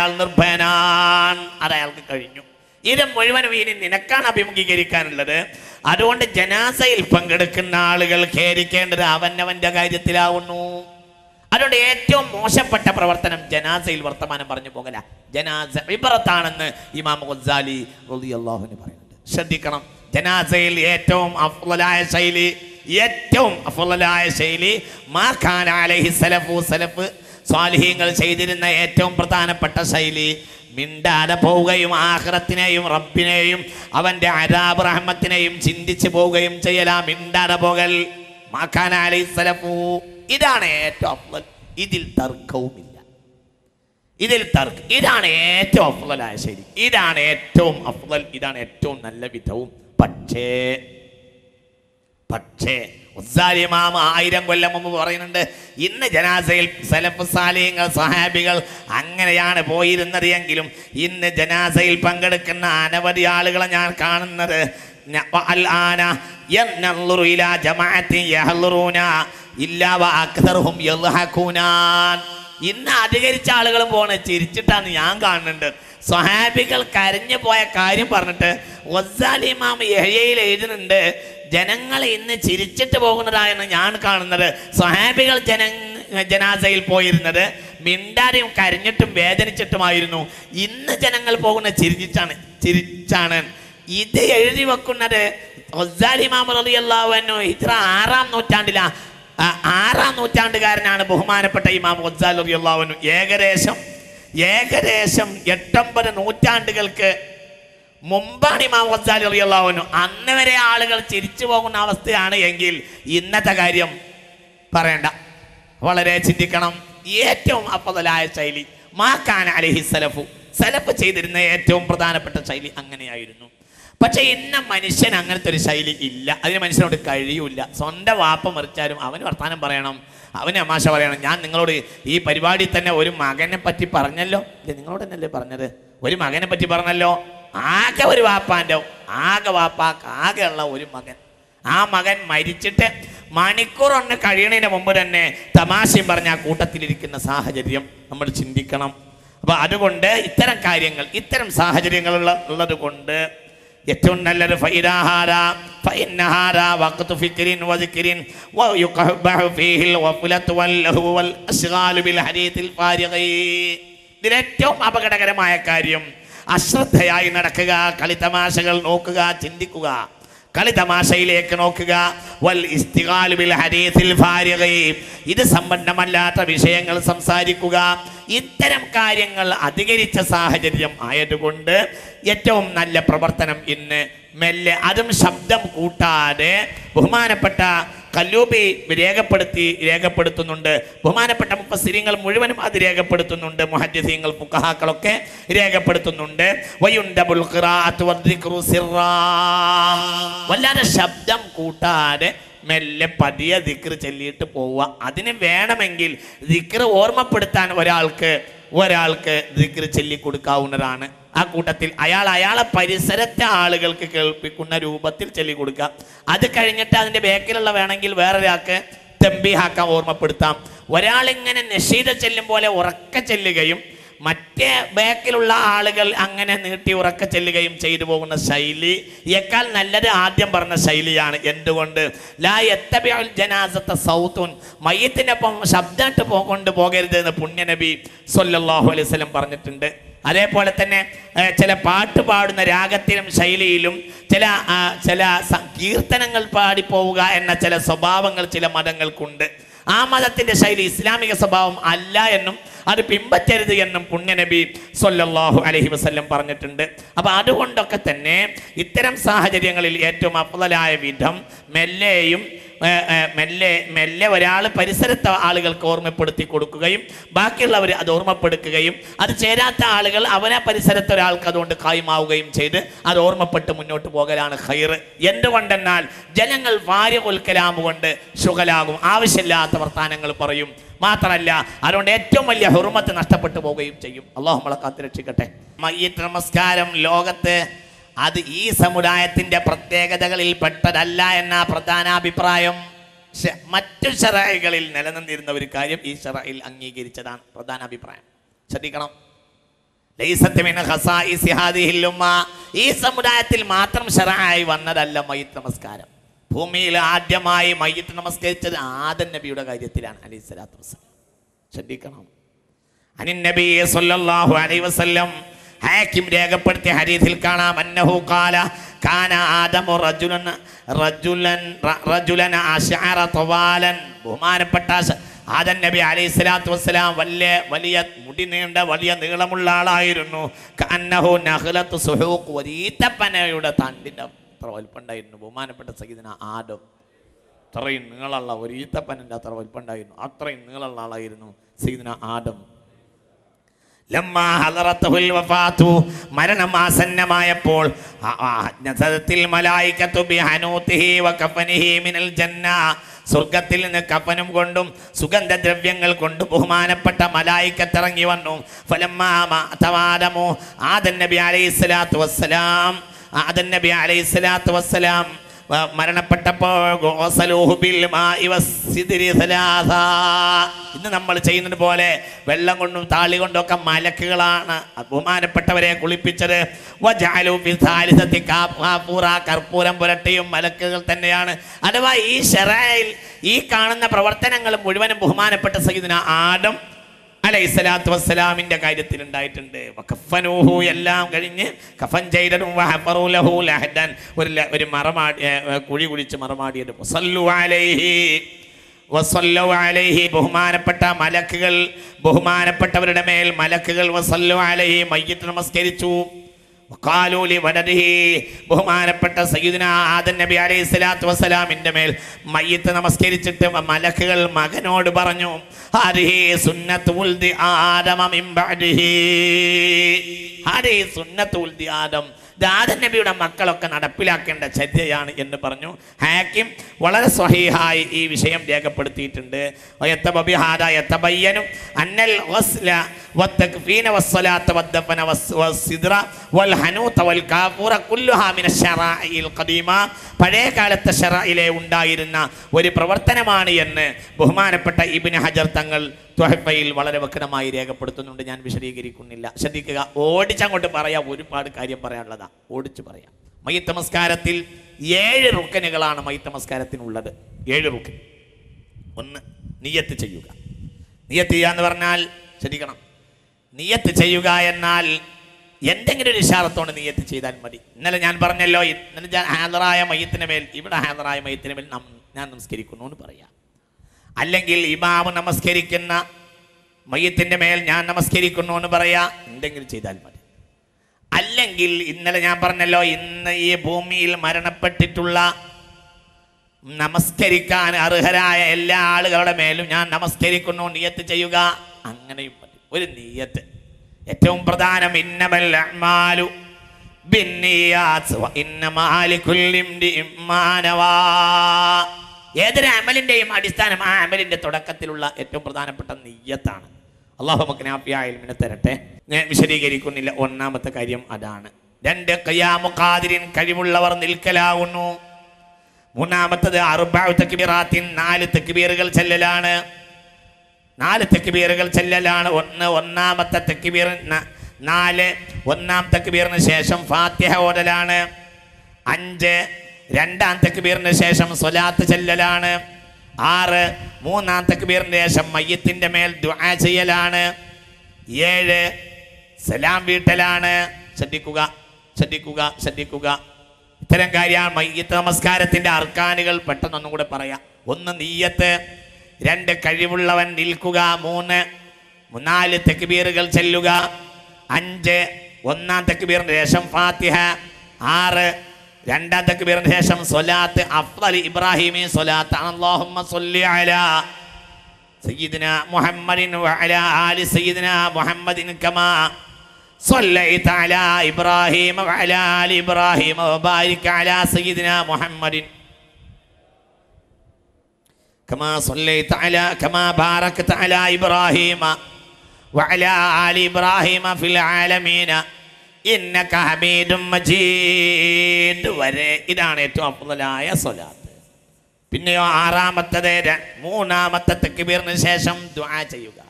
അയാൾ നിർഭയനാൻ. അത് അയാൾക്ക് കഴിഞ്ഞു. ഇത് മുഴുവനും ഇനി നിനക്കാണ് അഭിമുഖീകരിക്കാനുള്ളത്. അതുകൊണ്ട് ജനാസയിൽ പങ്കെടുക്കുന്ന ആളുകൾ ഖേദിക്കേണ്ടത് അവനവന്റെ കാര്യത്തിലാവുന്നു. അതുകൊണ്ട് ഏറ്റവും മോശപ്പെട്ട പ്രവർത്തനം ജനാസയിൽ വർത്തമാനം പറഞ്ഞു പോകല. ജനാസ വിപറത്താണെന്ന് ഇമാം ഗസാലി റളിയല്ലാഹുവിന് പറയുന്നുണ്ട്. ശ്രദ്ധിക്കണം. ജനാസയിൽ ഏറ്റവും അഫ്ളലായ ശൈലി ഏറ്റവും അഫ്ളലായ ശൈലി മാ ഖാൻ അലൈഹി സലഫു സലഫ് സ്വാലിഹീങ്ങൾ ചെയ്തിരുന്ന ഏറ്റവും പ്രധാനപ്പെട്ട ശൈലി. മിണ്ടാതെ പോവുകയും ആഹ്റത്തിനെയും റബ്ബിനെയും അവന്റെ അരാബ് റഹ്മത്തിനെയും ചിന്തിച്ചു പോവുകയും ചെയ്യലാ മിണ്ടാതെ പോകൽ. മാഖാന ഇതാണ് ഏറ്റവും ഇതിൽ തർക്കവുമില്ല. ഇതിൽ തർക്ക് ഇതാണ് ഏറ്റവും അഫ്ളലായ ശരി ഇതാണ് ഏറ്റവും അഫ്ലൽ ഇതാണ് ഏറ്റവും നല്ല വിധവും. പക്ഷേ പക്ഷേ ഉസ്സാലിമാമ ആയിരം കൊല്ലം മുമ്പ് പറയുന്നുണ്ട് ഇന്ന് ജനാസയിൽ സലഫ് സാലിങ്ങൾ സഹാബികൾ അങ്ങനെയാണ് പോയിരുന്നത് എങ്കിലും ഇന്ന് ജനാസയിൽ പങ്കെടുക്കുന്ന അനവധി ആളുകളെ ഞാൻ കാണുന്നത്. ഇന്ന് അധികരിച്ച ആളുകൾ പോണ ചിരിച്ചിട്ടാണ് ഞാൻ കാണുന്നുണ്ട്. സ്വഹാബികൾ കരഞ്ഞു പോയ കാര്യം പറഞ്ഞിട്ട് വസ്സാലിമാം യഹ്യയിൽ എഴുതുന്നുണ്ട് ജനങ്ങൾ ഇന്ന് ചിരിച്ചിട്ട് പോകുന്നതായാണ് ഞാൻ കാണുന്നത്. സ്വഹാബികൾ ജന ജനാസയിൽ പോയിരുന്നത് മിണ്ടാതെയും കരഞ്ഞിട്ടും വേദനിച്ചിട്ടുമായിരുന്നു. ഇന്ന് ജനങ്ങൾ പോകുന്ന ചിരിച്ചാണ് ചിരിച്ചാണ്. ഇത് എഴുതി വെക്കുന്നത് റളിയല്ലാഹു ഇത്ര ആറാം നൂറ്റാണ്ടിലാ. ആറാം നൂറ്റാണ്ടുകാരനാണ് ബഹുമാനപ്പെട്ട ഇമാം ഗസാൽ റളിയല്ലാഹു ഏകദേശം ഏകദേശം എട്ടൊമ്പത് നൂറ്റാണ്ടുകൾക്ക് മുമ്പാണ് ഇമാം ഗസാലി അറിയാവുന്നു അന്ന് വരെ ആളുകൾ ചിരിച്ചു പോകുന്ന അവസ്ഥയാണ് എങ്കിൽ ഇന്നത്തെ കാര്യം പറയണ്ട. വളരെ ചിന്തിക്കണം. ഏറ്റവും അപ്പതലായ ശൈലി മാക്കാൻ അലഹി സലഫു. സലഫ് ചെയ്തിരുന്ന ഏറ്റവും പ്രധാനപ്പെട്ട ശൈലി അങ്ങനെയായിരുന്നു. പക്ഷെ ഇന്ന മനുഷ്യൻ അങ്ങനത്തെ ഒരു ശൈലി ഇല്ല. അതിന് മനുഷ്യനോട് കഴിയൂല സ്വന്തം വാപ്പ മറിച്ചാലും അവന് വർത്താനം പറയണം. അവന് അമാശ പറയണം. ഞാൻ നിങ്ങളോട് ഈ പരിപാടി തന്നെ ഒരു മകനെ പറ്റി പറഞ്ഞല്ലോ നിങ്ങളോട് തന്നെയല്ലേ പറഞ്ഞത്? ഒരു മകനെ പറ്റി പറഞ്ഞല്ലോ? ആകെ ഒരു വാപ്പാന്റെ ആകെ വാപ്പാക്ക് ആകെയുള്ള ഒരു മകൻ. ആ മകൻ മരിച്ചിട്ട് മണിക്കൂർ ഒന്ന് കഴിയണതിന് മുമ്പ് തന്നെ തമാശയും പറഞ്ഞ ആ കൂട്ടത്തിലിരിക്കുന്ന സാഹചര്യം നമ്മൾ ചിന്തിക്കണം. അപ്പൊ അതുകൊണ്ട് ഇത്തരം കാര്യങ്ങൾ ഇത്തരം സാഹചര്യങ്ങൾ ഉള്ളത് കൊണ്ട് ഏറ്റവും നല്ലൊരു ഫൈരാഹാര വഖ്തു ഫിക്രിൻ വദിക്രിൻ അശ്ഗാലു ബിൽ ഏറ്റവും അപകടകരമായ കാര്യം അശ്രദ്ധയായി നടക്കുക കളിതമാശകൾ നോക്കുക ചിന്തിക്കുക. കളിതമാശയിലേക്ക് നോക്കുക. വൽ ഇസ്തികാലുബിൽ ഫാരിഗീ. ഇത് സംബന്ധമല്ലാത്ത വിഷയങ്ങൾ സംസാരിക്കുക. ഇത്തരം കാര്യങ്ങൾ അധികരിച്ച സാഹചര്യം ആയതുകൊണ്ട് ഏറ്റവും നല്ല പ്രവർത്തനം ഇന്ന് മെല്ലെ. അതും ശബ്ദം കൂട്ടാതെ ബഹുമാനപ്പെട്ട കല്ലൂബി രേഖപ്പെടുത്തി രേഖപ്പെടുത്തുന്നുണ്ട്. ബഹുമാനപ്പെട്ട മുപ്പസിരിങ്ങൾ മുഴുവനും അത് രേഖപ്പെടുത്തുന്നുണ്ട്. മുഹജിങ്ങൾ പുക്കഹാക്കളൊക്കെ രേഖപ്പെടുത്തുന്നുണ്ട്. വല്ലാതെ ശബ്ദം കൂട്ടാതെ മെല്ലെ പതിയെ ദിക്ർ ചൊല്ലിയിട്ട് പോവുക. അതിന് വേണമെങ്കിൽ ദിക്ർ ഓർമ്മപ്പെടുത്താൻ ഒരാൾക്ക് ഒരാൾക്ക് ചൊല്ലി കൊടുക്കാവുന്നതാണ്. ആ കൂട്ടത്തിൽ അയാൾ അയാളെ പരിസരത്തെ ആളുകൾക്ക് കേൾപ്പിക്കുന്ന രൂപത്തിൽ ചൊല്ലി കൊടുക്കുക. അത് കഴിഞ്ഞിട്ട് അതിന്റെ ബേക്കിലുള്ള വേണമെങ്കിൽ വേറൊരാൾക്ക് തെമ്പിഹാക്കാൻ ഓർമ്മപ്പെടുത്താം. ഒരാളിങ്ങനെ നിഷീത ചെല്ലും പോലെ ഉറക്ക ചെല്ലുകയും മറ്റേ ബാക്കിലുള്ള ആളുകൾ അങ്ങനെ നീട്ടി ഉറക്ക ചെല്ലുകയും ചെയ്തു പോകുന്ന ശൈലി യേക്കാൾ നല്ലത് ആദ്യം പറഞ്ഞ ശൈലിയാണ്. എന്തുകൊണ്ട്? ലാ എത്തബിയുൽ ജനാസത്തെ സൗത്തുൻ. മയ്യത്തിനൊപ്പം ശബ്ദമായിട്ട് പോ കൊണ്ട് പോകരുത് എന്ന് പുണ്യനബി സൊല്ലാഹു അലൈഹി വസല്ലം പറഞ്ഞിട്ടുണ്ട്. അതേപോലെ തന്നെ ചില പാട്ട് പാടുന്ന രാഗത്തിലും ശൈലിയിലും ചില ചില കീർത്തനങ്ങൾ പാടിപ്പോവുക എന്ന ചില സ്വഭാവങ്ങൾ ചില മതങ്ങൾക്കുണ്ട്. ആ മതത്തിന്റെ ശൈലി ഇസ്ലാമിക സ്വഭാവം അല്ല എന്നും അത് പിമ്പറ്റരുത് എന്നും പുണ്യനബി സൊല്ലാഹു അലഹി വസ്ല്ലം പറഞ്ഞിട്ടുണ്ട്. അപ്പൊ അതുകൊണ്ടൊക്കെ തന്നെ ഇത്തരം സാഹചര്യങ്ങളിൽ ഏറ്റവും അഫ്ലലായ വിധം മെല്ലെയും മെല്ലെ മെല്ലെ ഒരാൾ പരിസരത്തെ ആളുകൾക്ക് ഓർമ്മപ്പെടുത്തി കൊടുക്കുകയും ബാക്കിയുള്ളവർ അത് ഓർമ്മപ്പെടുക്കുകയും അത് ചേരാത്ത ആളുകൾ അവനെ പരിസരത്തെ ഒരാൾക്ക് അതുകൊണ്ട് കായ്മാവുകയും ചെയ്ത് അത് ഓർമ്മപ്പെട്ട് മുന്നോട്ട് പോകലാണ് ഹൈർ എന്തുകൊണ്ടെന്നാൽ ജനങ്ങൾ വാര്യ കൊണ്ട് ശുഗലാകും ആവശ്യമില്ലാത്ത വർത്താനങ്ങൾ പറയും. മാത്രമല്ല അതുകൊണ്ട് ഏറ്റവും വലിയ ഹുർമത്ത് നഷ്ടപ്പെട്ടു പോവുകയും ചെയ്യും. അള്ളാഹു നമ്മളെ കാത്തുരക്ഷിക്കട്ടെ മയ്യത്ത് നമസ്കാരം ലോകത്ത് അത് ഈ സമുദായത്തിന്റെ പ്രത്യേകതകളിൽ പെട്ടതല്ല എന്ന പ്രധാന അഭിപ്രായം. ശ- മറ്റു ഷറായികളിൽ നിലനിന്നിരുന്ന ഒരു കാര്യം ഈ ഷറയിൽ അംഗീകരിച്ചതാണ് പ്രധാന അഭിപ്രായം. ശ്രദ്ധിക്കണം. ഈ സമുദായത്തിൽ മാത്രം ഷറായി വന്നതല്ല മയ്യത്ത് നമസ്കാരം. ഭൂമിയിൽ ആദ്യമായി മയ്യത്ത് നമസ്കരിച്ചത് ആദൻ നബിയുടെ കാര്യത്തിലാണ് അലൈഹി സ്വലാത്തു വസ്സലാം. ശ്രദ്ധിക്കണം. അനിൻ നബി സല്ലല്ലാഹു അലൈഹി വസല്ലം ഹാക്കിം രേഖപ്പെടുത്തിയ ഹരീതിൽ കാണാം അന്നഹു കാല കാന ആദമു റജുലൻ റജുലൻ റജുലൻ അശഅറ തവാലൻ. ബഹുമാനപ്പെട്ട ആദൻ നബി അലൈഹി സ്വലാത്തു വസ്സലാം വലിയ വലിയ മുടി നീണ്ട വലിയ നീളമുള്ള ആളായിരുന്നു. കന്നഹു നഹ്ലത്ത് സുഹൂഖ് ഒരീത്തപ്പനയുടെ തണ്ടിന്റെ അത്ര വലുപ്പുണ്ടായിരുന്നു ബഹുമാനപ്പെട്ട സഹിതന ആദം. അത്രയും നീളമുള്ള ഒരീത്തപ്പനന്റെ അത്ര വലുപ്പുണ്ടായിരുന്നു അത്രയും നീളമുള്ള ആളായിരുന്നു സഹിതന ആദം. മിനൽ ജന്ന. സ്വർഗത്തിൽ നിന്ന് കഫനും കൊണ്ടും സുഗന്ധദ്രവ്യങ്ങൾ കൊണ്ടും ബഹുമാനപ്പെട്ട മലായിക്കത്തിറങ്ങി വന്നു. ഫലമ്മാ ആദൻ നബി അലൈഹി സ്വലാത്തു വസ്സലാം. ആദൻ നബി അലൈഹി സ്വലാത്തു വസ്സലാം. മരണപ്പെട്ടപ്പോൾ. ഇന്ന് നമ്മൾ ചെയ്യുന്നത് പോലെ വെള്ളം കൊണ്ടും താളി കൊണ്ടും ഒക്കെ മലക്കുകളാണ്. ബഹുമാനപ്പെട്ടവരെ കുളിപ്പിച്ചത്. കർപ്പൂരം പുരട്ടിയും മലക്കുകൾ തന്നെയാണ്. അഥവാ ഈ ഷെറയിൽ ഈ കാണുന്ന പ്രവർത്തനങ്ങൾ മുഴുവനും ബഹുമാനപ്പെട്ട സഹിതന ആദം അലൈഹി സ്വലാത്തു വസ്സലാമിന്റെ കാര്യത്തിൽ ഉണ്ടായിട്ടുണ്ട് വഖഫനൂഹു എല്ലാം കഴിഞ്ഞ് കഫൻ ചെയ്തതും ഒരു ഒരു മറമാടി കുഴി കുഴിച്ച് മറമാടിയത്. വസല്ലു അലൈഹി. ബഹുമാനപ്പെട്ട മലക്കുകൾ ബഹുമാനപ്പെട്ടവരുടെ മേൽ മലക്കുകൾ വസല്ലു അലൈഹി മയ്യിത്ത് നമസ്കരിച്ചു. ബഹുമാനപ്പെട്ട സയ്യിദിന ആദൻ നബി അലൈഹി സ്വലാത്തു വസ്സലാമിന്റെ മേൽ മയ്യത്ത് നമസ്കരിച്ചിട്ട് മലക്കുകൾ മകനോട് പറഞ്ഞു ആദം ദാദൻ നബിയുടെ മക്കളൊക്കെ നടപ്പിലാക്കേണ്ട ചര്യയാണ് എന്ന് പറഞ്ഞു. ഹാക്കിം വളരെ സ്വഹീഹായി ഈ വിഷയം രേഖപ്പെടുത്തിയിട്ടുണ്ട്. അന്നൽ പഴയ കാലത്തെ ഷറയിലെ ഉണ്ടായിരുന്ന ഒരു പ്രവർത്തനമാണ് എന്ന് ബഹുമാനപ്പെട്ട ഇബിന് ഹജർ തങ്ങൾ ത്വഹഫയിൽ വളരെ വ്യക്തമായി രേഖപ്പെടുത്തുന്നുണ്ട്. ഞാൻ വിശദീകരിക്കുന്നില്ല. ശ്രദ്ധിക്കുക ഓടിച്ചങ്ങോട്ട് പറയാം. ഒരുപാട് കാര്യം പറയാനുള്ളതാ. ഓടിച്ചു പറയാം. മയ്യത്ത് നമസ്കാരത്തിൽ ഏഴ് റുക്കനുകളാണ് മയ്യത്ത് നമസ്കാരത്തിനുള്ളത് ഏഴ് റുക്കൻ. ഒന്ന് നിയത്ത് ചെയ്യുക. നിയത്ത് ചെയ്യുക എന്ന് പറഞ്ഞാൽ ശ്രദ്ധിക്കണം. നിയത്ത് ചെയ്യുക എന്നാൽ എന്തെങ്കിലും ഒരു ഇഷാറത്തോണ്ട് നിയത്ത് ചെയ്താൽ മതി. ഇന്നലെ ഞാൻ പറഞ്ഞല്ലോ ഇന്നലെ ഞാൻ ഹാദറായ മയ്യത്തിന് മേൽ ഇവിടെ ഹാദറായ മയ്യത്തിന് മേൽ ഞാൻ നമസ്കരിക്കുന്നു എന്ന് പറയാം. അല്ലെങ്കിൽ ഇമാമ് നമസ്കരിക്കുന്ന മയ്യത്തിന്റെ മേൽ ഞാൻ നമസ്കരിക്കുന്നു എന്ന് പറയാ എന്തെങ്കിലും ചെയ്താൽ മതി. അല്ലെങ്കിൽ ഇന്നലെ ഞാൻ പറഞ്ഞല്ലോ ഇന്ന് ഈ ഭൂമിയിൽ മരണപ്പെട്ടിട്ടുള്ള നമസ്കരിക്കാൻ അർഹരായ എല്ലാ ആളുകളുടെ മേലും ഞാൻ നമസ്കരിക്കുന്നു നിയത്ത് ചെയ്യുക. അങ്ങനെയും മതി. ഒരു നീയത്ത്. ഏറ്റവും പ്രധാനം ഇന്നമൽ അഅ്മാലു ബിന്നിയാത്ത് വ ഏതൊരു അമലിന്റെയും അടിസ്ഥാനം ആ അമലിന്റെ തുടക്കത്തിലുള്ള ഏറ്റവും പ്രധാനപ്പെട്ട നെയ്യത്താണ്. അള്ളാഹു മക്നാഫിയായാലും തരട്ടെ. ഞാൻ വിശദീകരിക്കുന്നില്ല. ഒന്നാമത്തെ കാര്യം അതാണ്. രണ്ട് കയ്യാമുഖാതിരിൻ കഴിവുള്ളവർ നിൽക്കലാവുന്നു. മൂന്നാമത്തത് അറുബാവ് തെക്കുബീറാത്തിൻ നാല് തെക്കുബീറുകൾ ചെല്ലലാണ്. നാല് തെക്കുബീറുകൾ ചെല്ലലാണ്. ഒന്ന് ഒന്നാമത്തെ തെക്കുബീർ നാല് ഒന്നാം തെക്കുബീറിന് ശേഷം ഫാത്തിഹ ഓടലാണ് അഞ്ച് രണ്ടാം തെക്കുബീറിന് ശേഷം സ്വലാത്ത് ചെല്ലലാണ്. ആറ് മൂന്നാം തെക്കുബീറിന് ശേഷം മയ്യത്തിന്റെ മേൽ ദുആ ചെയ്യലാണ്. ഏഴ് സലാം വീട്ടലാണ്. ശ്രദ്ധിക്കുക ശ്രദ്ധിക്കുക ശ്രദ്ധിക്കുക. ഇത്തരം കാര്യമാണ് മയ്യത്ത് നമസ്കാരത്തിന്റെ അർക്കാനുകൾ പെട്ടെന്നൊന്നും കൂടെ പറയാം. ഒന്ന് നീയത്ത്. രണ്ട് കഴിവുള്ളവൻ നിൽക്കുക. മൂന്ന് നാല് തെക്കുബീറുകൾ ചെല്ലുക. അഞ്ച് ഒന്നാം തെക്കുബീറിന് ശേഷം ഫാത്തിഹ. ആറ് രണ്ടാം തെക്കുബീറിന് ശേഷം സ്വലാത്ത് അഫ്ദൽ ഇബ്രാഹിമി സ്വലാത്ത് അല്ലാഹുമ്മ സ്വല്ലി അലാ سيدنا محمد وعلى آل سيدنا محمد كما صليت على إبراهيم وعلى آل إبراهيم وبارك على سيدنا محمد كما صليت على كما باركت على إبراهيم وعلى آل إبراهيم في العالمين വരെ ഇതാണ് ഏറ്റവും അപ്പുതലായ സ്വലാത്ത്. പിന്നെയോ ആറാമത്തത് മൂന്നാമത്തെ തെക്കുബീറിന് ശേഷം ദ്വാ ചെയ്യുക.